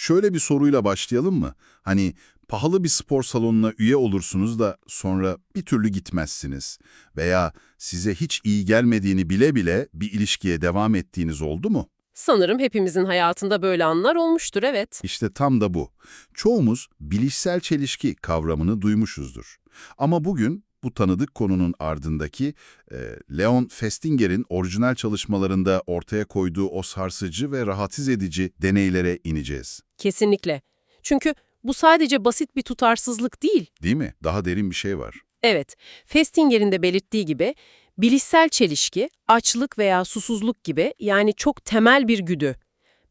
Şöyle bir soruyla başlayalım mı? Hani pahalı bir spor salonuna üye olursunuz da sonra bir türlü gitmezsiniz. Veya size hiç iyi gelmediğini bile bile bir ilişkiye devam ettiğiniz oldu mu? Sanırım hepimizin hayatında böyle anlar olmuştur, evet. İşte tam da bu. Çoğumuz bilişsel çelişki kavramını duymuşuzdur. Ama bugün bu tanıdık konunun ardındaki e, Leon Festinger'in orijinal çalışmalarında ortaya koyduğu o sarsıcı ve rahatsız edici deneylere ineceğiz. Kesinlikle. Çünkü bu sadece basit bir tutarsızlık değil. Değil mi? Daha derin bir şey var. Evet, Festinger'in de belirttiği gibi bilişsel çelişki, açlık veya susuzluk gibi yani çok temel bir güdü.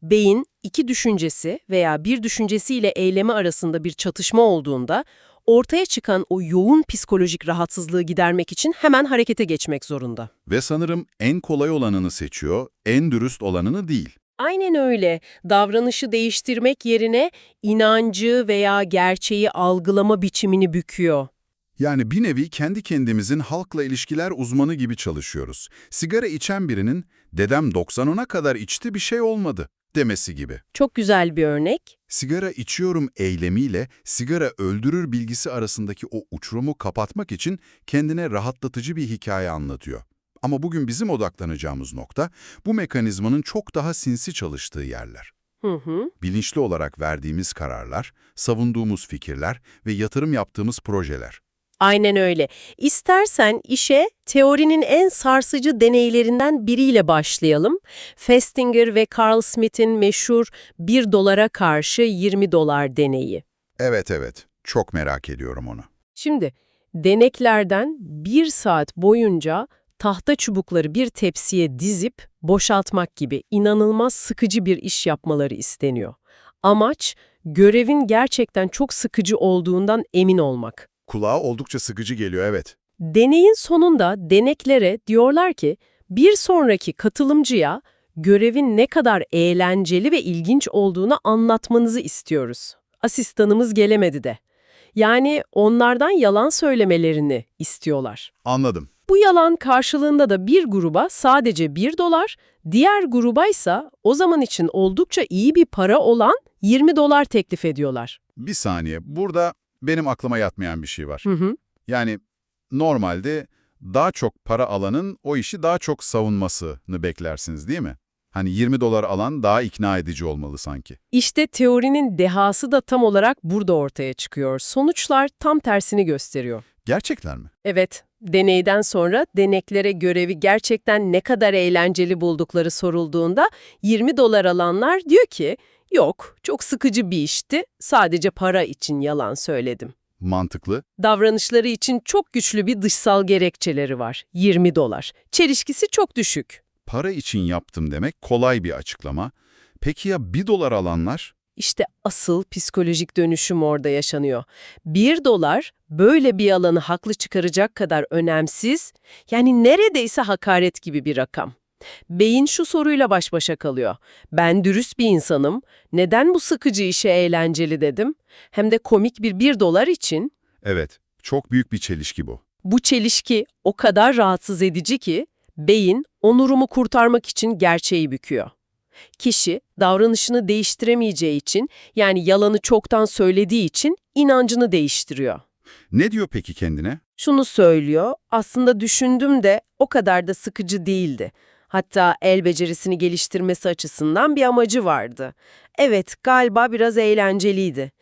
Beyin iki düşüncesi veya bir düşüncesiyle eylemi arasında bir çatışma olduğunda ortaya çıkan o yoğun psikolojik rahatsızlığı gidermek için hemen harekete geçmek zorunda. Ve sanırım en kolay olanını seçiyor, en dürüst olanını değil. Aynen öyle. Davranışı değiştirmek yerine inancı veya gerçeği algılama biçimini büküyor. Yani bir nevi kendi kendimizin halkla ilişkiler uzmanı gibi çalışıyoruz. Sigara içen birinin dedem 90'una kadar içti bir şey olmadı demesi gibi. Çok güzel bir örnek. Sigara içiyorum eylemiyle sigara öldürür bilgisi arasındaki o uçurumu kapatmak için kendine rahatlatıcı bir hikaye anlatıyor. Ama bugün bizim odaklanacağımız nokta bu mekanizmanın çok daha sinsi çalıştığı yerler. Hı hı. Bilinçli olarak verdiğimiz kararlar, savunduğumuz fikirler ve yatırım yaptığımız projeler. Aynen öyle. İstersen işe teorinin en sarsıcı deneylerinden biriyle başlayalım. Festinger ve Carl Smith'in meşhur 1 dolara karşı 20 dolar deneyi. Evet evet, çok merak ediyorum onu. Şimdi deneklerden bir saat boyunca tahta çubukları bir tepsiye dizip boşaltmak gibi inanılmaz sıkıcı bir iş yapmaları isteniyor. Amaç görevin gerçekten çok sıkıcı olduğundan emin olmak. Kulağa oldukça sıkıcı geliyor evet. Deneyin sonunda deneklere diyorlar ki bir sonraki katılımcıya görevin ne kadar eğlenceli ve ilginç olduğunu anlatmanızı istiyoruz. Asistanımız gelemedi de. Yani onlardan yalan söylemelerini istiyorlar. Anladım. Bu yalan karşılığında da bir gruba sadece 1 dolar, diğer gruba ise o zaman için oldukça iyi bir para olan 20 dolar teklif ediyorlar. Bir saniye, burada benim aklıma yatmayan bir şey var. Hı hı. Yani normalde daha çok para alanın o işi daha çok savunmasını beklersiniz değil mi? Hani 20 dolar alan daha ikna edici olmalı sanki. İşte teorinin dehası da tam olarak burada ortaya çıkıyor. Sonuçlar tam tersini gösteriyor. Gerçekler mi? Evet, deneyden sonra deneklere görevi gerçekten ne kadar eğlenceli buldukları sorulduğunda 20 dolar alanlar diyor ki, yok çok sıkıcı bir işti, sadece para için yalan söyledim. Mantıklı. Davranışları için çok güçlü bir dışsal gerekçeleri var, 20 dolar. Çelişkisi çok düşük. Para için yaptım demek kolay bir açıklama. Peki ya 1 dolar alanlar? İşte asıl psikolojik dönüşüm orada yaşanıyor. 1 dolar böyle bir alanı haklı çıkaracak kadar önemsiz, yani neredeyse hakaret gibi bir rakam. Beyin şu soruyla baş başa kalıyor. Ben dürüst bir insanım, neden bu sıkıcı işe eğlenceli dedim? Hem de komik bir 1 dolar için. Evet, çok büyük bir çelişki bu. Bu çelişki o kadar rahatsız edici ki, beyin onurumu kurtarmak için gerçeği büküyor. Kişi davranışını değiştiremeyeceği için yani yalanı çoktan söylediği için inancını değiştiriyor. Ne diyor peki kendine? Şunu söylüyor, aslında düşündüm de o kadar da sıkıcı değildi. Hatta el becerisini geliştirmesi açısından bir amacı vardı. Evet, galiba biraz eğlenceliydi.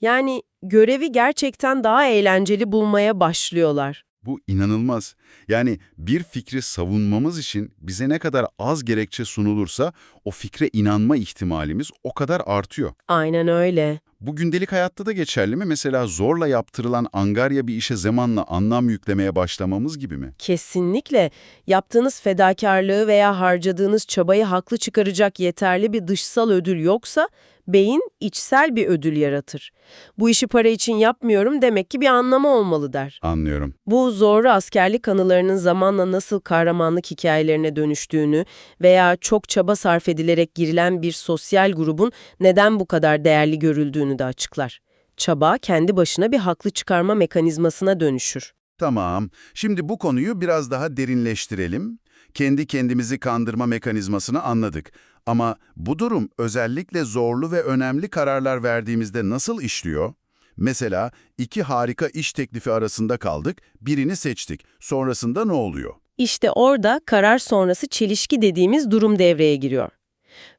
Yani görevi gerçekten daha eğlenceli bulmaya başlıyorlar. Bu inanılmaz. Yani bir fikri savunmamız için bize ne kadar az gerekçe sunulursa o fikre inanma ihtimalimiz o kadar artıyor. Aynen öyle. Bu gündelik hayatta da geçerli mi? Mesela zorla yaptırılan angarya bir işe zamanla anlam yüklemeye başlamamız gibi mi? Kesinlikle. Yaptığınız fedakarlığı veya harcadığınız çabayı haklı çıkaracak yeterli bir dışsal ödül yoksa beyin içsel bir ödül yaratır. Bu işi para için yapmıyorum demek ki bir anlamı olmalı der. Anlıyorum. Bu zorlu askerlik anılarının zamanla nasıl kahramanlık hikayelerine dönüştüğünü veya çok çaba sarf edilerek girilen bir sosyal grubun neden bu kadar değerli görüldüğünü de açıklar. Çaba kendi başına bir haklı çıkarma mekanizmasına dönüşür. Tamam. Şimdi bu konuyu biraz daha derinleştirelim. Kendi kendimizi kandırma mekanizmasını anladık. Ama bu durum özellikle zorlu ve önemli kararlar verdiğimizde nasıl işliyor? Mesela iki harika iş teklifi arasında kaldık, birini seçtik. Sonrasında ne oluyor? İşte orada karar sonrası çelişki dediğimiz durum devreye giriyor.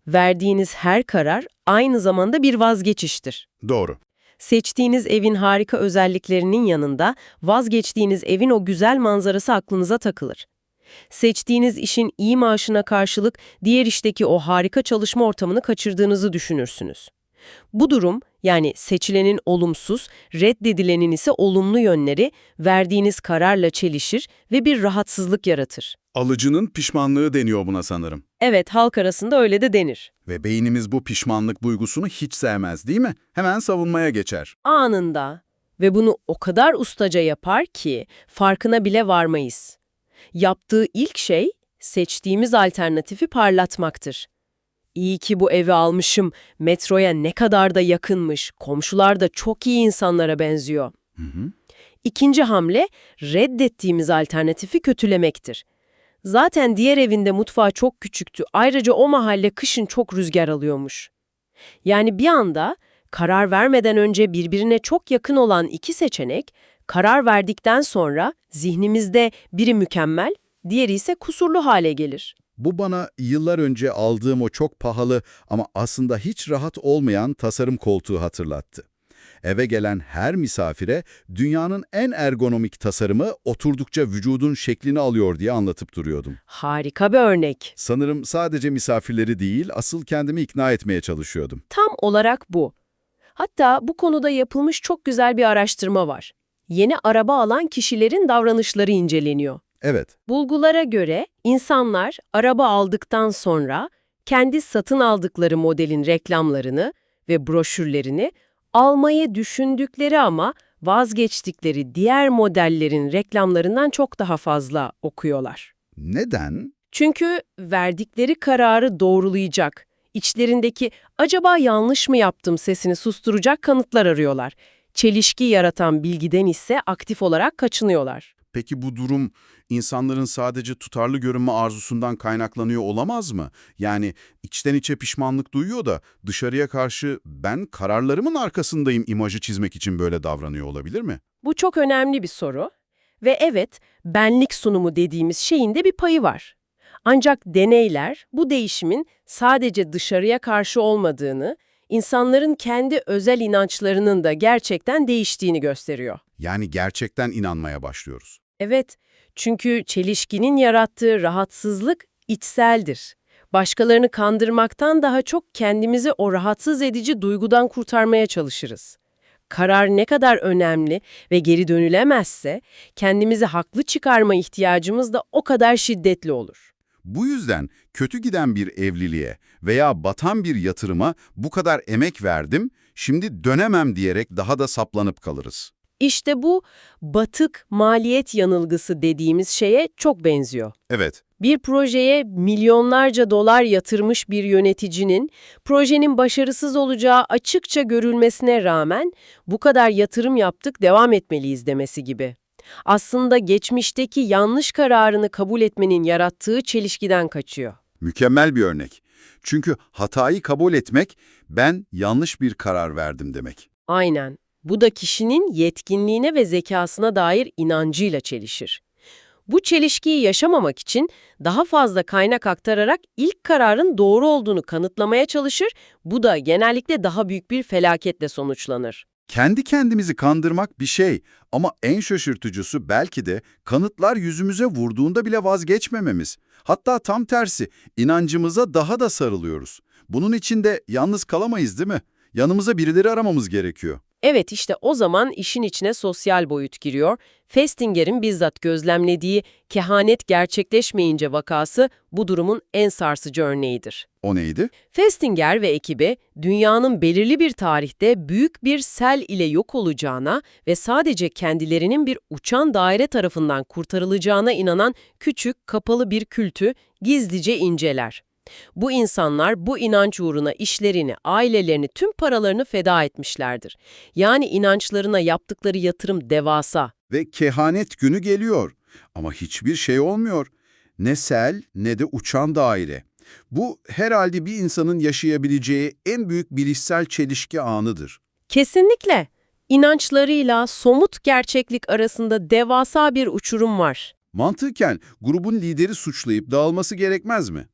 Verdiğiniz her karar aynı zamanda bir vazgeçiştir. Doğru. Seçtiğiniz evin harika özelliklerinin yanında vazgeçtiğiniz evin o güzel manzarası aklınıza takılır. Seçtiğiniz işin iyi maaşına karşılık diğer işteki o harika çalışma ortamını kaçırdığınızı düşünürsünüz. Bu durum yani seçilenin olumsuz, reddedilenin ise olumlu yönleri verdiğiniz kararla çelişir ve bir rahatsızlık yaratır. Alıcının pişmanlığı deniyor buna sanırım. Evet, halk arasında öyle de denir. Ve beynimiz bu pişmanlık duygusunu hiç sevmez değil mi? Hemen savunmaya geçer. Anında ve bunu o kadar ustaca yapar ki farkına bile varmayız. Yaptığı ilk şey seçtiğimiz alternatifi parlatmaktır. İyi ki bu evi almışım, metroya ne kadar da yakınmış, komşular da çok iyi insanlara benziyor. Hı hı. İkinci hamle reddettiğimiz alternatifi kötülemektir. Zaten diğer evinde mutfağı çok küçüktü. Ayrıca o mahalle kışın çok rüzgar alıyormuş. Yani bir anda karar vermeden önce birbirine çok yakın olan iki seçenek, karar verdikten sonra zihnimizde biri mükemmel, diğeri ise kusurlu hale gelir. Bu bana yıllar önce aldığım o çok pahalı ama aslında hiç rahat olmayan tasarım koltuğu hatırlattı. Eve gelen her misafire dünyanın en ergonomik tasarımı oturdukça vücudun şeklini alıyor diye anlatıp duruyordum. Harika bir örnek. Sanırım sadece misafirleri değil, asıl kendimi ikna etmeye çalışıyordum. Tam olarak bu. Hatta bu konuda yapılmış çok güzel bir araştırma var. Yeni araba alan kişilerin davranışları inceleniyor. Evet, Bulgulara göre insanlar araba aldıktan sonra kendi satın aldıkları modelin reklamlarını ve broşürlerini almayı düşündükleri ama vazgeçtikleri diğer modellerin reklamlarından çok daha fazla okuyorlar. neden? Çünkü verdikleri kararı doğrulayacak, içlerindeki acaba yanlış mı yaptım sesini susturacak kanıtlar arıyorlar. Çelişki yaratan bilgiden ise aktif olarak kaçınıyorlar. Peki bu durum insanların sadece tutarlı görünme arzusundan kaynaklanıyor olamaz mı? Yani içten içe pişmanlık duyuyor da dışarıya karşı ben kararlarımın arkasındayım imajı çizmek için böyle davranıyor olabilir mi? Bu çok önemli bir soru. Ve evet, benlik sunumu dediğimiz şeyin de bir payı var. Ancak deneyler bu değişimin sadece dışarıya karşı olmadığını, insanların kendi özel inançlarının da gerçekten değiştiğini gösteriyor. Yani gerçekten inanmaya başlıyoruz. Evet, çünkü çelişkinin yarattığı rahatsızlık içseldir. Başkalarını kandırmaktan daha çok kendimizi o rahatsız edici duygudan kurtarmaya çalışırız. Karar ne kadar önemli ve geri dönülemezse, kendimizi haklı çıkarma ihtiyacımız da o kadar şiddetli olur. Bu yüzden kötü giden bir evliliğe veya batan bir yatırıma bu kadar emek verdim, şimdi dönemem diyerek daha da saplanıp kalırız. İşte bu batık maliyet yanılgısı dediğimiz şeye çok benziyor. Evet, Bir projeye milyonlarca dolar yatırmış bir yöneticinin projenin başarısız olacağı açıkça görülmesine rağmen bu kadar yatırım yaptık devam etmeliyiz demesi gibi. Aslında geçmişteki yanlış kararını kabul etmenin yarattığı çelişkiden kaçıyor. mükemmel bir örnek. Çünkü hatayı kabul etmek, ben yanlış bir karar verdim demek. Aynen. Bu da kişinin yetkinliğine ve zekasına dair inancıyla çelişir. Bu çelişkiyi yaşamamak için daha fazla kaynak aktararak ilk kararın doğru olduğunu kanıtlamaya çalışır, bu da genellikle daha büyük bir felaketle sonuçlanır. Kendi kendimizi kandırmak bir şey ama en şaşırtıcısı belki de kanıtlar yüzümüze vurduğunda bile vazgeçmememiz. Hatta tam tersi, inancımıza daha da sarılıyoruz. Bunun için de yalnız kalamayız değil mi? Yanımıza birileri aramamız gerekiyor. Evet işte o zaman işin içine sosyal boyut giriyor. Festinger'in bizzat gözlemlediği kehanet gerçekleşmeyince vakası bu durumun en sarsıcı örneğidir. O neydi? Festinger ve ekibi dünyanın belirli bir tarihte büyük bir sel ile yok olacağına ve sadece kendilerinin bir uçan daire tarafından kurtarılacağına inanan küçük, kapalı bir kültü gizlice inceler. Bu insanlar bu inanç uğruna işlerini, ailelerini, tüm paralarını feda etmişlerdir. Yani inançlarına yaptıkları yatırım devasa. Ve kehanet günü geliyor. Ama hiçbir şey olmuyor. Ne sel ne de uçan daire. Bu herhalde bir insanın yaşayabileceği en büyük bilişsel çelişki anıdır. Kesinlikle. İnançlarıyla somut gerçeklik arasında devasa bir uçurum var. Mantıken grubun lideri suçlayıp dağılması gerekmez mi?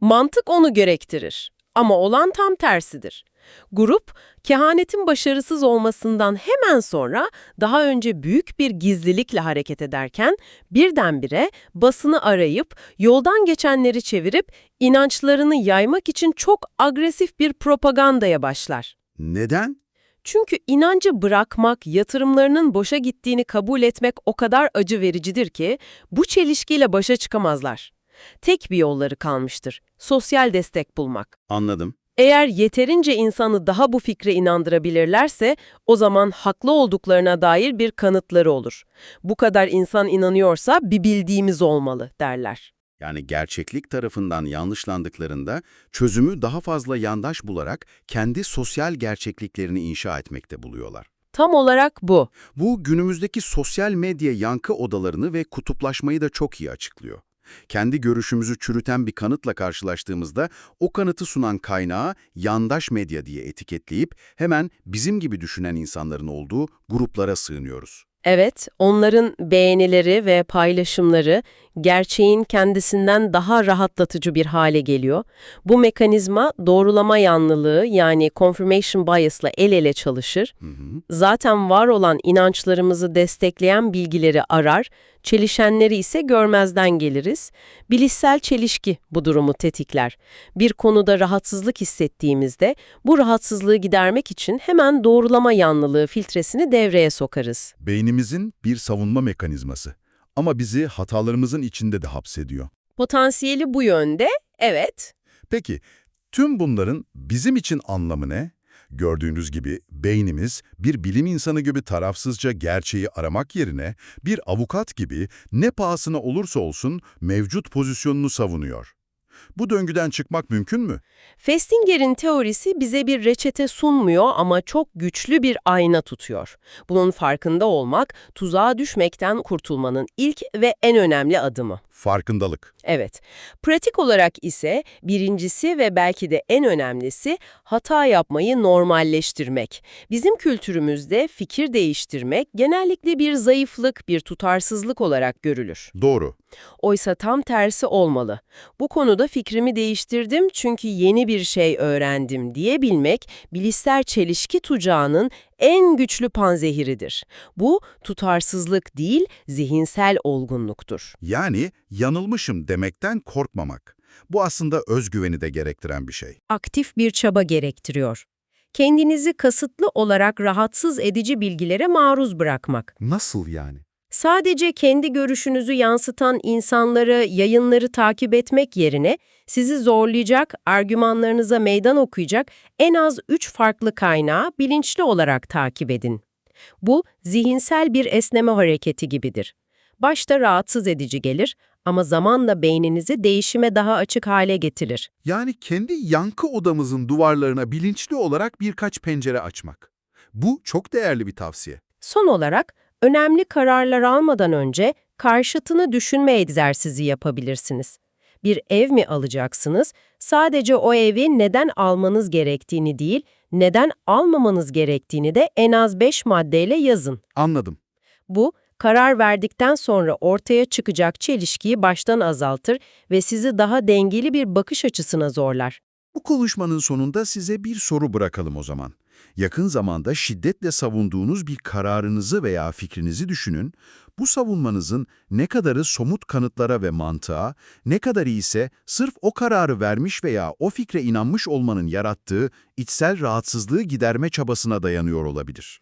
Mantık onu gerektirir. Ama olan tam tersidir. Grup, kehanetin başarısız olmasından hemen sonra daha önce büyük bir gizlilikle hareket ederken birdenbire basını arayıp yoldan geçenleri çevirip inançlarını yaymak için çok agresif bir propagandaya başlar. Neden? Çünkü inancı bırakmak, yatırımlarının boşa gittiğini kabul etmek o kadar acı vericidir ki bu çelişkiyle başa çıkamazlar. Tek bir yolları kalmıştır, sosyal destek bulmak. Anladım. Eğer yeterince insanı daha bu fikre inandırabilirlerse o zaman haklı olduklarına dair bir kanıtları olur. Bu kadar insan inanıyorsa bir bildiğimiz olmalı derler. Yani gerçeklik tarafından yanlışlandıklarında çözümü daha fazla yandaş bularak kendi sosyal gerçekliklerini inşa etmekte buluyorlar. Tam olarak bu. Bu günümüzdeki sosyal medya yankı odalarını ve kutuplaşmayı da çok iyi açıklıyor. Kendi görüşümüzü çürüten bir kanıtla karşılaştığımızda o kanıtı sunan kaynağı yandaş medya diye etiketleyip hemen bizim gibi düşünen insanların olduğu gruplara sığınıyoruz. Evet, onların beğenileri ve paylaşımları gerçeğin kendisinden daha rahatlatıcı bir hale geliyor. Bu mekanizma doğrulama yanlılığı yani confirmation bias'la el ele çalışır. Hı hı. Zaten var olan inançlarımızı destekleyen bilgileri arar, çelişenleri ise görmezden geliriz. Bilişsel çelişki bu durumu tetikler. Bir konuda rahatsızlık hissettiğimizde bu rahatsızlığı gidermek için hemen doğrulama yanlılığı filtresini devreye sokarız. Beynimizin bir savunma mekanizması ama bizi hatalarımızın içinde de hapsediyor. Potansiyeli bu yönde, evet. Peki, tüm bunların bizim için anlamı ne? Gördüğünüz gibi beynimiz bir bilim insanı gibi tarafsızca gerçeği aramak yerine bir avukat gibi ne pahasına olursa olsun mevcut pozisyonunu savunuyor. Bu döngüden çıkmak mümkün mü? Festinger'in teorisi bize bir reçete sunmuyor ama çok güçlü bir ayna tutuyor. Bunun farkında olmak, tuzağa düşmekten kurtulmanın ilk ve en önemli adımı. Farkındalık. Evet, pratik olarak ise birincisi ve belki de en önemlisi hata yapmayı normalleştirmek. Bizim kültürümüzde fikir değiştirmek genellikle bir zayıflık, bir tutarsızlık olarak görülür. Doğru. Oysa tam tersi olmalı. Bu konuda fikrimi değiştirdim çünkü yeni bir şey öğrendim diyebilmek, bilişsel çelişki tucağının en güçlü panzehiridir. Bu tutarsızlık değil, zihinsel olgunluktur. Yani yanılmışım demekten korkmamak. Bu aslında özgüveni de gerektiren bir şey. Aktif bir çaba gerektiriyor. Kendinizi kasıtlı olarak rahatsız edici bilgilere maruz bırakmak. Nasıl yani? Sadece kendi görüşünüzü yansıtan insanları, yayınları takip etmek yerine sizi zorlayacak, argümanlarınıza meydan okuyacak en az üç farklı kaynağı bilinçli olarak takip edin. Bu zihinsel bir esneme hareketi gibidir. Başta rahatsız edici gelir ama zamanla beyninizi değişime daha açık hale getirir. Yani kendi yankı odamızın duvarlarına bilinçli olarak birkaç pencere açmak. Bu çok değerli bir tavsiye. Son olarak, önemli kararlar almadan önce karşıtını düşünme egzersizi yapabilirsiniz. Bir ev mi alacaksınız? Sadece o evi neden almanız gerektiğini değil, neden almamanız gerektiğini de en az 5 maddeyle yazın. Anladım. Bu, karar verdikten sonra ortaya çıkacak çelişkiyi baştan azaltır ve sizi daha dengeli bir bakış açısına zorlar. Bu konuşmanın sonunda size bir soru bırakalım o zaman. Yakın zamanda şiddetle savunduğunuz bir kararınızı veya fikrinizi düşünün. Bu savunmanızın ne kadarı somut kanıtlara ve mantığa, ne kadarı ise sırf o kararı vermiş veya o fikre inanmış olmanın yarattığı içsel rahatsızlığı giderme çabasına dayanıyor olabilir.